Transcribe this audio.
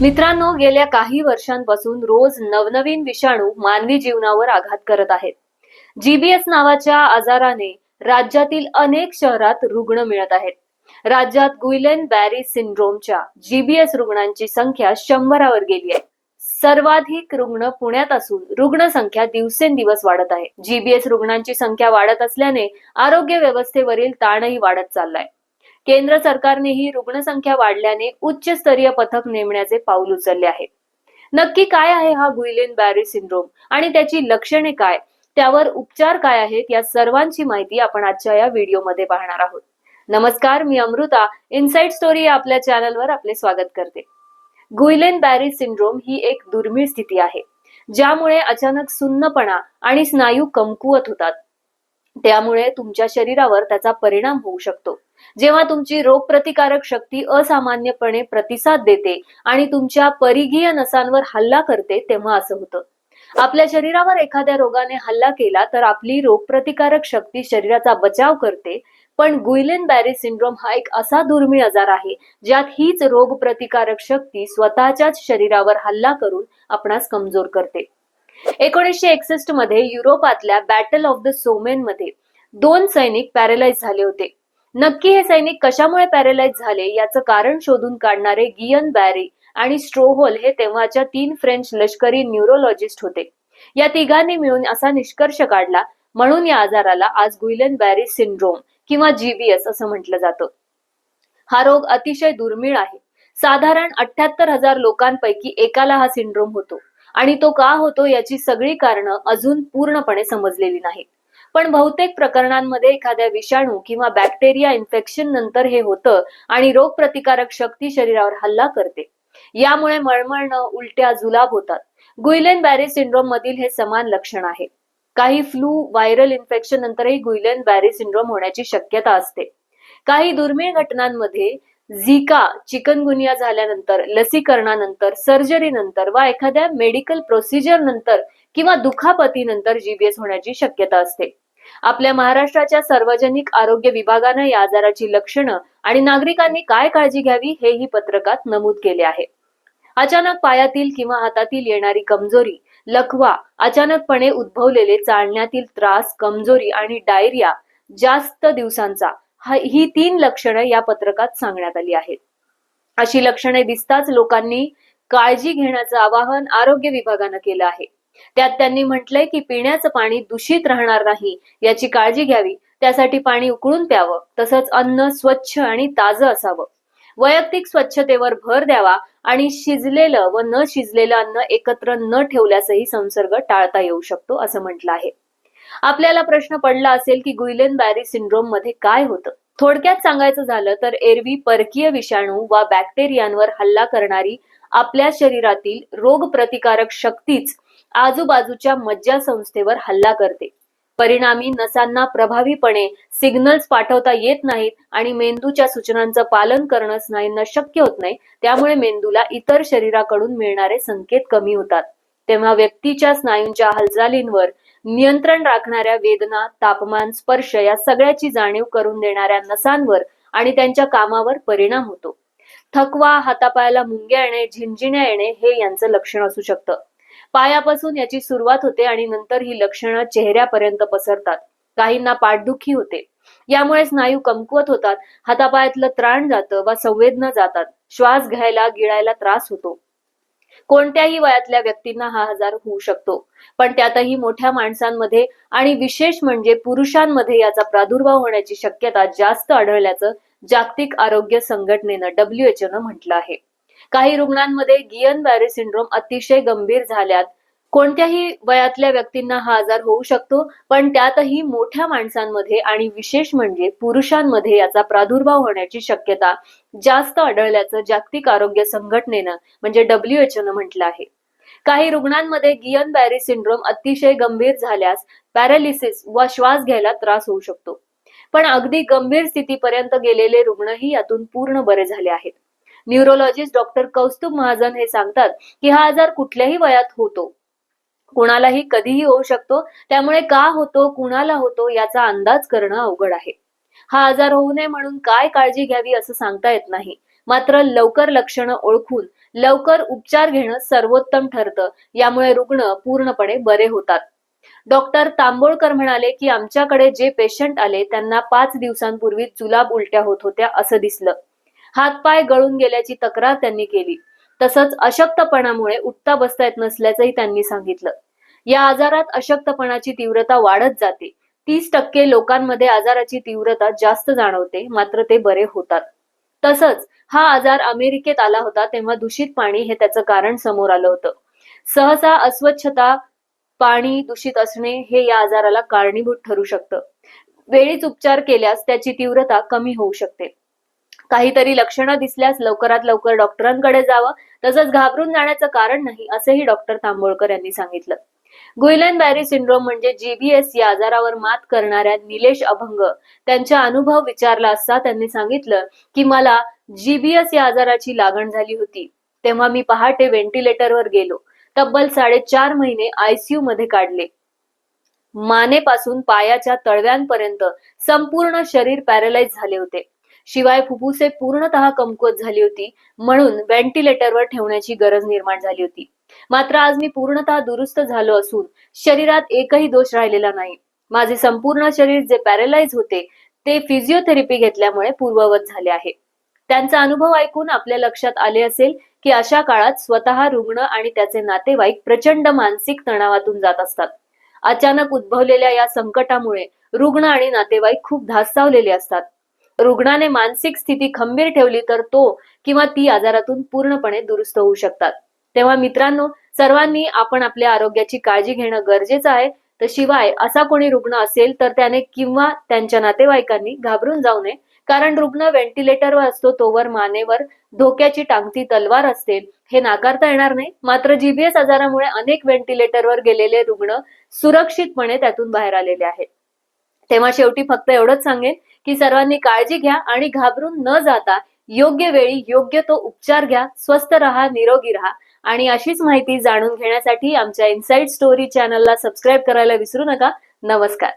मित्रांनो गेल्या काही वर्षांपासून रोज नवनवीन विषाणू मानवी जीवनावर आघात करत आहेत. जीबीएस नावाच्या आजाराने राज्यातील अनेक शहरात रुग्ण मिळत आहेत. राज्यात गुइलेन बॅरी सिंड्रोमच्या जीबीएस रुग्णांची संख्या शंभरावर गेली आहे. सर्वाधिक रुग्ण पुण्यात असून रुग्णसंख्या दिवसेंदिवस वाढत आहे. जीबीएस रुग्णांची संख्या वाढत असल्याने आरोग्य व्यवस्थेवरील ताणही वाढत चाललाय. केंद्र सरकारनेही रुग्णसंख्या वाढल्याने उच्चस्तरीय पथक नेमण्याचे पाऊल उचलले आहे. नक्की काय आहे हा गुइलेन बॅरी सिंड्रोम आणि त्याची लक्षणे काय? त्यावर उपचार काय आहेत या सर्वांची माहिती आपण आजच्या या व्हिडिओमध्ये पाहणार आहोत. नमस्कार मी अमृता. इनसाइड स्टोरी या आपल्या चॅनलवर आपले स्वागत करते. गुइलेन बॅरी सिंड्रोम ही एक दुर्मिळ स्थिती आहे ज्यामुळे अचानक सुन्नपणा आणि स्नायू कमकुवत होतात. त्यामुळे तुमच्या शरीरावर त्याचा परिणाम होऊ शकतो. जेव्हा तुमची रोगप्रतिकारक शक्ती असामान्यपणे प्रतिसाद देते आणि तुमच्या परिघीय नसांवर हल्ला करते तेव्हा असं होतं. आपल्या शरीरावर एखाद्या रोगाने हल्ला केला तर आपली रोगप्रतिकारक शक्ती शरीराचा बचाव करते. पण गुइलेन बॅरी सिंड्रोम हा एक असा दुर्मिळ आजार आहे ज्यात हीच रोगप्रतिकारक शक्ती स्वतःच्याच शरीरावर हल्ला करून आपणास कमजोर करते. एकोणीसशे एकसष्टमध्ये युरोपातल्या बॅटल ऑफ द सोमेन मध्ये दोन सैनिक पॅरालाइज झाले होते. नक्की हे सैनिक कशामुळे पॅरालाइज झाले? याचं कारण शोधून काढणारे गियन बॅरी आणि स्ट्रोहोल हे तेव्हाच्या तीन फ्रेंच लष्करी न्यूरोलॉजिस्ट होते. या तिघांनी मिळून असा निष्कर्ष काढला म्हणून या आजाराला आज गुइलन बॅरी सिंड्रोम किंवा जीबीएस असं म्हटलं जातं. हा रोग अतिशय दुर्मिळ आहे. साधारण अठ्याहत्तर हजार लोकांपैकी एकाला हा सिंड्रोम होतो. आणि तो का होतो याची सगळी कारणं अजून पूर्णपणे समजलेली नाहीत. पण बहुतेक प्रकरणांमध्ये एखाद्या विषाणू किंवा बॅक्टेरिया इन्फेक्शन नंतर हे होतं आणि रोगप्रतिकारक शक्ती शरीरावर हल्ला करते. यामुळे मळमळणं उलट्या जुलाब होतात. गुइलेन बॅरे सिंड्रोम मधील हे समान लक्षण आहे. काही फ्लू व्हायरल इन्फेक्शन नंतरही गुइलेन बॅरे सिंड्रोम होण्याची शक्यता असते. काही दुर्मिळ घटनांमध्ये झिका चिकनगुनिया झाल्यानंतर लसीकरणानंतर सर्जरीनंतर वा एखाद्या मेडिकल प्रोसिजर नंतर किंवा दुखापतीनंतर जीबीएस होण्याची शक्यता असते. आपल्या महाराष्ट्राच्या सार्वजनिक आरोग्य विभागानं या आजाराची लक्षणं आणि नागरिकांनी काय काळजी घ्यावी हेही पत्रकात नमूद केले आहे. अचानक पायातील किंवा हातातील येणारी कमजोरी लखवा अचानकपणे उद्भवलेले चालण्यातील त्रास कमजोरी आणि डायरिया जास्त दिवसांचा ही तीन लक्षणं या पत्रकात सांगण्यात आली आहेत. अशी लक्षणे दिसताच लोकांनी काळजी घेण्याचं आवाहन आरोग्य विभागानं केलं आहे. त्यात त्यांनी म्हटलंय की पिण्याचं पाणी दूषित राहणार नाही याची काळजी घ्यावी त्यासाठी पाणी उकळून प्यावं तसंच अन्न स्वच्छ आणि ताजं असावं. वैयक्तिक स्वच्छतेवर भर द्यावा आणि शिजलेलं व न शिजलेलं अन्न एकत्र न ठेवल्यासही संसर्ग टाळता येऊ शकतो असं म्हटलं आहे. आपल्याला प्रश्न पडला असेल की गुइलेन बॅरी सिंड्रोममध्ये काय होतं? थोडक्यात सांगायचं झालं तर एरवी परकीय विषाणू वा बॅक्टेरियांवर हल्ला करणारी आपल्या शरीरातील रोग प्रतिकारक शक्तीच आजूबाजूच्या मज्जा संस्थेवर हल्ला करते. परिणामी नसांना प्रभावीपणे सिग्नल्स पाठवता येत नाहीत आणि मेंदूच्या सूचनांचं पालन करणं स्नायूंना शक्य होत नाही. त्यामुळे मेंदूला इतर शरीराकडून मिळणारे संकेत कमी होतात. तेव्हा व्यक्तीच्या स्नायूंच्या हालचालींवर नियंत्रण राखणाऱ्या वेदना तापमान स्पर्श या सगळ्याची जाणीव करून देणाऱ्या नसांवर आणि त्यांच्या कामावर परिणाम होतो. थकवा हातापायाला मुंग्या येणे झिंझिण्या येणे हे यांचं लक्षण असू शकतं. पायापासून याची सुरुवात होते आणि नंतर ही लक्षणं चेहऱ्यापर्यंत पसरतात. काहींना पाठदुखी होते. यामुळे स्नायू कमकुवत होतात हातापायातलं त्राण जातं वा संवेदना जातात. श्वास घ्यायला गिळायला त्रास होतो. कोणत्याही वयातल्या व्यक्तींना हा आजार होऊ शकतो. पण त्यातही मोठ्या माणसांमध्ये आणि विशेष म्हणजे पुरुषांमध्ये याचा प्रादुर्भाव होण्याची शक्यता जास्त आढळल्याचं जागतिक आरोग्य संघटनेनं डब्ल्यूएचओनं म्हटलं आहे. काही रुग्णांमध्ये गियन बॅरे सिंड्रोम अतिशय गंभीर झाल्यात कोणत्याही वयातल्या व्यक्तींना हा आजार होऊ शकतो पण त्यातही मोठ्या माणसांमध्ये आणि विशेष म्हणजे पुरुषांमध्ये याचा प्रादुर्भाव होण्याची शक्यता जास्त आढळल्याचं जागतिक आरोग्य संघटनेनं म्हणजे डब्ल्यूएचओ न म्हटलं आहे. काही रुग्णांमध्ये गियन बॅरी सिंड्रोम अतिशय गंभीर झाल्यास पॅरालिसिस वा श्वास घ्यायला त्रास होऊ शकतो. पण अगदी गंभीर स्थितीपर्यंत गेलेले रुग्णही यातून पूर्ण बरे झाले आहेत. न्यूरोलॉजिस्ट डॉक्टर कौस्तुभ महाजन हे सांगतात की हा आजार कुठल्याही वयात होतो. कुणालाही कधीही होऊ शकतो. त्यामुळे का होतो कुणाला होतो याचा अंदाज करणं अवघड आहे. हा आजार होऊ नये म्हणून काय काळजी घ्यावी असं सांगता येत नाही. मात्र लवकर लक्षणं ओळखून लवकर उपचार घेणं सर्वोत्तम ठरतं. यामुळे रुग्ण पूर्णपणे बरे होतात. डॉक्टर तांबोळकर म्हणाले की आमच्याकडे जे पेशंट आले त्यांना पाच दिवसांपूर्वी जुलाब उलट्या होत होत्या असं दिसलं. हातपाय गळून गेल्याची तक्रार त्यांनी केली. तसंच अशक्तपणामुळे उठता बसता येत नसल्याचंही त्यांनी सांगितलं. या आजारात अशक्तपणाची तीव्रता वाढत जाते. तीस टक्के लोकांमध्ये आजाराची तीव्रता जास्त जाणवते मात्र ते बरे होतात. तसंच हा आजार अमेरिकेत आला होता तेव्हा दूषित पाणी हे त्याचं कारण समोर आलं होतं. सहसा अस्वच्छता पाणी दूषित असणे हे या आजाराला कारणीभूत ठरू शकतं. वेळीच उपचार केल्यास त्याची तीव्रता कमी होऊ शकते. काहीतरी लक्षणं दिसल्यास लवकरात लवकर डॉक्टरांकडे जावं. तसंच घाबरून जाण्याचं कारण नाही असेही डॉक्टर तांबोळकर यांनी सांगितलं. गुइलन बॅरी सिंड्रोम म्हणजे जीबीएस या आजारावर मात करणाऱ्या निलेश अभंग. त्यांचा अनुभव विचारला असता त्यांनी सांगितलं की मला जीबीएस या आजाराची लागण झाली होती. तेव्हा मी पहाटे व्हेंटिलेटरवर गेलो. तब्बल साडेचार महिने आयसीयू मध्ये काढले. मानेपासून पायाच्या तळव्यांपर्यंत संपूर्ण शरीर पॅरलाइज झाले होते. शिवाय फुफ्फुसे पूर्णतः कमकुवत झाली होती. म्हणून व्हेंटिलेटरवर ठेवण्याची गरज निर्माण झाली होती. मात्र आज मी पूर्णतः दुरुस्त झालो असून शरीरात एकही दोष राहिलेला नाही. माझे संपूर्ण शरीर जे पॅरलाइज होते ते फिजिओथेरपी घेतल्यामुळे पूर्ववत झाले आहे. त्यांचा अनुभव ऐकून आपल्या लक्षात आले असेल की अशा काळात स्वतः रुग्ण आणि त्याचे नातेवाईक प्रचंड मानसिक तणावातून जात असतात. अचानक उद्भवलेल्या या संकटामुळे रुग्ण आणि नातेवाईक खूप धास्तावलेले असतात. रुग्णाने मानसिक स्थिती खंबीर ठेवली तर तो किंवा ती आजारातून पूर्णपणे दुरुस्त होऊ शकतात. तेव्हा मित्रांनो सर्वांनी आपण आपल्या आरोग्याची काळजी घेणं गरजेचं आहे. तर शिवाय असा कोणी रुग्ण असेल तर त्याने किंवा त्यांच्या नातेवाईकांनी घाबरून जाऊ नये. कारण रुग्ण व्हेंटिलेटरवर असतो तोवर मानेवर धोक्याची टांगती तलवार असते. हे नाकारता येणार नाही. मात्र जीबीएस आजारामुळे अनेक व्हेंटिलेटरवर गेलेले रुग्ण सुरक्षितपणे त्यातून बाहेर आलेले आहेत. तेव्हा शेवटी फक्त एवढंच सांगेन की सर्वांनी काळजी घ्या आणि घाबरून न जाता योग्य वेळी योग्य तो उपचार घ्या स्वस्थ राहा निरोगी राहा. आणि अशीच माहिती जाणून घेण्यासाठी आमच्या इनसाइड स्टोरी चॅनलला सबस्क्राईब करायला विसरू नका. नमस्कार.